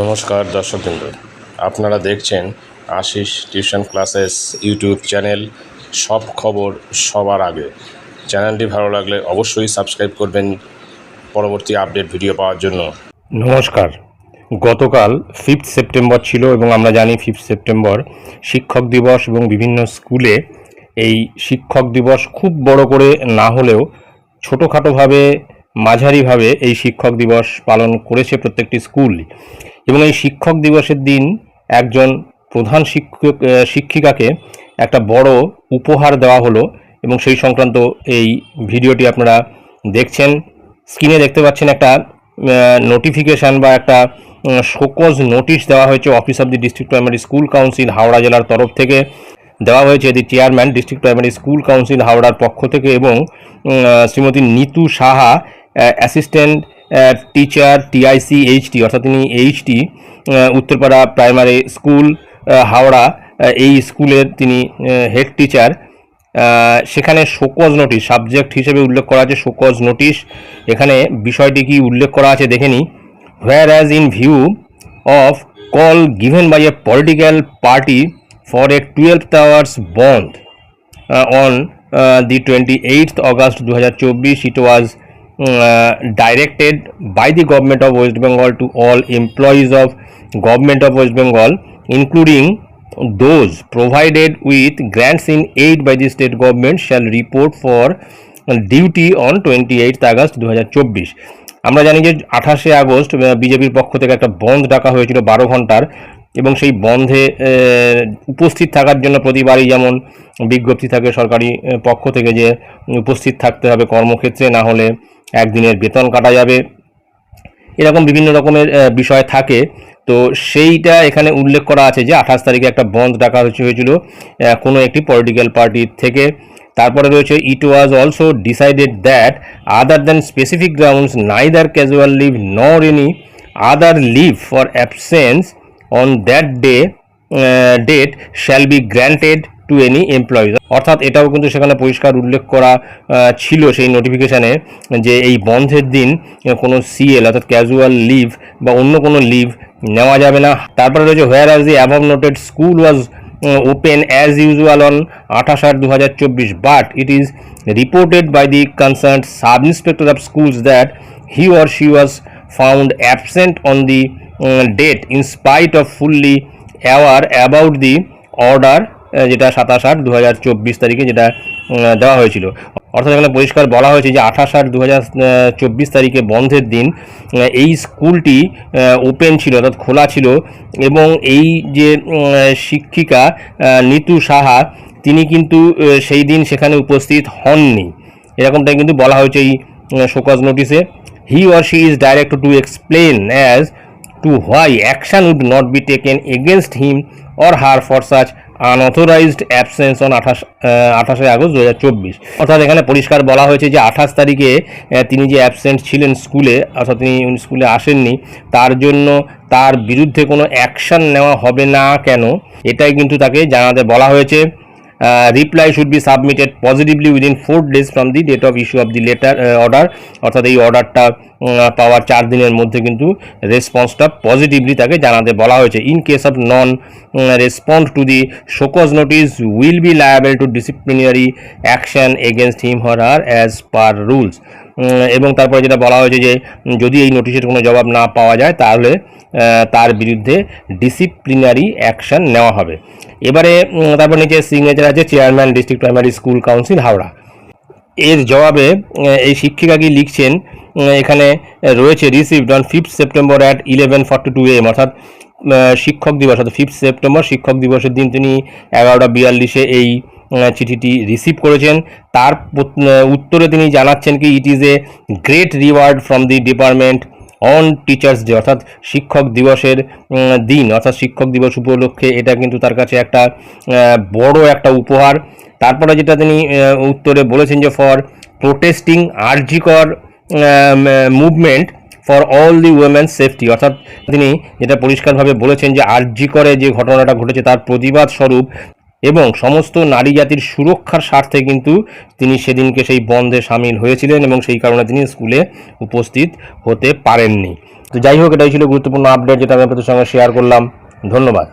নমস্কার দর্শকবৃন্দ। আপনারা দেখছেন Ashis tuition classes YouTube channel. সব খবর সবার আগে। চ্যানেলটি ভালো লাগলে অবশ্যই সাবস্ক্রাইব করবেন পরবর্তী আপডেট ভিডিও পাওয়ার জন্য। নমস্কার। গতকাল ফিফথ সেপ্টেম্বর ছিল এবং আমরা জানি ফিফথ সেপ্টেম্বর শিক্ষক দিবস এবং বিভিন্ন স্কুলে এই শিক্ষক দিবস খুব বড় করে না হলেও ছোটোখাটোভাবে, মাঝারিভাবে এই শিক্ষক দিবস পালন করেছে প্রত্যেকটি স্কুল। এবং এই শিক্ষক দিবসের দিন একজন প্রধান শিক্ষক শিক্ষিকাকে একটা বড় উপহার দেওয়া হলো এবং সেই সংক্রান্ত এই ভিডিওটি আপনারা দেখছেন। স্ক্রিনে দেখতে পাচ্ছেন একটা নোটিফিকেশান বা একটা শোকজ নোটিশ দেওয়া হয়েছে office of the district primary school council Howrah জেলার তরফ থেকে। দেওয়া হয়েছে the chairman district primary school council হাওড়ার পক্ষ থেকে এবং Shrimati Nitu Saha assistant teacher TIC HT অর্থাৎ তিনি HT Uttarpara primary school Howrah এই স্কুলের তিনি হেড টিচার সেখানে শোকজ নোটিশ সাবজেক্ট হিসেবে উল্লেখ করা আছে শোকজ নোটিশ এখানে বিষয়টি কি উল্লেখ করা আছে দেখে নিই। Whereas in view of call given by a political party for a twelve hours bandh on the twenty eight August দু হাজার চব্বিশ it was directed by the government of West Bengal to all employees of government of West Bengal including those provided with grants in aid by the state government, shall report for duty on 28th August দু হাজার চব্বিশ আমরা জানি যে আঠাশে August বিজেপির পক্ষ থেকে একটা বন্ধ ডাকা হয়েছিল বারো ঘণ্টার, এবং সেই বন্ধে উপস্থিত থাকার জন্য প্রতিবারই যেমন বিজ্ঞপ্তি থাকে সরকারি পক্ষ থেকে যে উপস্থিত থাকতে হবে কর্মক্ষেত্রে, না হলে একদিনের বেতন কাটা যাবে। এরকম বিভিন্ন রকমের বিষয় থাকে। তো সেইটা এখানে উল্লেখ করা আছে যে আঠাশ তারিখে একটা বন্ধ ডাকা হয়েছে- হয়েছিল কোনো একটি পলিটিক্যাল পার্টির থেকে। তারপরে রয়েছে it was also decided that other than specific grounds neither casual leave nor any other leave for absence on that day date shall be granted to any employees অর্থাৎ এটাও কিন্তু সেখানে পরিষ্কার উল্লেখ করা ছিল সেই নোটিফিকেশানে যে এই বন্ধের দিন কোনো সিএল অর্থাৎ ক্যাজুয়াল লিভ বা অন্য কোনো লিভ নেওয়া যাবে না। তারপরে রয়েছে whereas the above noted school was open as usual on আঠাশ আট দু হাজার চব্বিশ but it is reported by the concern sub inspector of schools that he or she was found absent on the date in spite of fully aware about the order যেটা সাতাশ আট দু তারিখে যেটা দেওয়া হয়েছিল। অর্থাৎ এখানে পরিষ্কার বলা হয়েছে যে আঠাশ আট দু তারিখে বন্ধের দিন এই স্কুলটি ওপেন ছিল, অর্থাৎ খোলা ছিল এবং এই যে শিক্ষিকা নিতু সাহা, তিনি কিন্তু সেই দিন সেখানে উপস্থিত হননি। এরকমটাই কিন্তু বলা হয়েছে এই শোকজ নোটিশে। He or she is direct to explain as to why action would not be taken against him or her for such unauthorized absence on আঠাশ আঠাশে আগস্ট দু চব্বিশ। অর্থাৎ এখানে পরিষ্কার বলা হয়েছে যে আঠাশ তারিখে তিনি যে অ্যাবসেন্ট ছিলেন স্কুলে, অর্থাৎ তিনি স্কুলে আসেননি, তার জন্য তার বিরুদ্ধে কোনো অ্যাকশান নেওয়া হবে না কেন? এটাই কিন্তু তাকে জানাতে বলা হয়েছে। Reply should be submitted positively within four days from the date of issue of the letter order অর্থাৎ এই অর্ডারটা পাওয়ার চার দিনের মধ্যে কিন্তু রেসপন্সটা পজিটিভলি তাকে জানাতে বলা হয়েছে। In case of non respond to the show cause notice will be liable to disciplinary action against him her or as per rules এবং তারপরে যেটা বলা হয়েছে যে যদি এই নোটিশের কোনো জবাব না পাওয়া যায়, তাহলে তার বিরুদ্ধে ডিসিপ্লিনারি অ্যাকশন নেওয়া হবে। এবারে তারপর নিচে সিগনেচার আছে chairman district primary school council Howrah. এর জবাবে এই শিক্ষিকা কি লিখছেন এখানে রয়েছে received on fifth September at eleven forty two AM অর্থাৎ শিক্ষক দিবস, অর্থাৎ ফিফথ সেপ্টেম্বর শিক্ষক দিবসের দিন তিনি এগারোটা বিয়াল্লিশে এই চিঠিটি রিসিভ করেছেন। তার উত্তরে তিনি জানাচ্ছেন কি it is a great reward from the department on teachers day অর্থাৎ শিক্ষক দিবসের দিন, অর্থাৎ শিক্ষক দিবস উপলক্ষে এটা কিন্তু তার কাছে একটা বড় একটা উপহার। তারপরে যেটা তিনি উত্তরে বলেছেন যে for protesting RG Kar movement for all the women's safety অর্থাৎ তিনি যেটা পরিষ্কারভাবে বলেছেন যে আরজি করে যে ঘটনাটা ঘটেছে তার প্রতিবাদ স্বরূপ এবং সমস্ত নারী জাতির সুরক্ষার স্বার্থে কিন্তু তিনি সেদিনকে সেই বন্ধে সামিল হয়েছিলেন এবং সেই কারণে তিনি স্কুলে উপস্থিত হতে পারেননি। তো যাই হোক, এটাই ছিল গুরুত্বপূর্ণ আপডেট যেটা আমি আপনাদের সঙ্গে শেয়ার করলাম। ধন্যবাদ।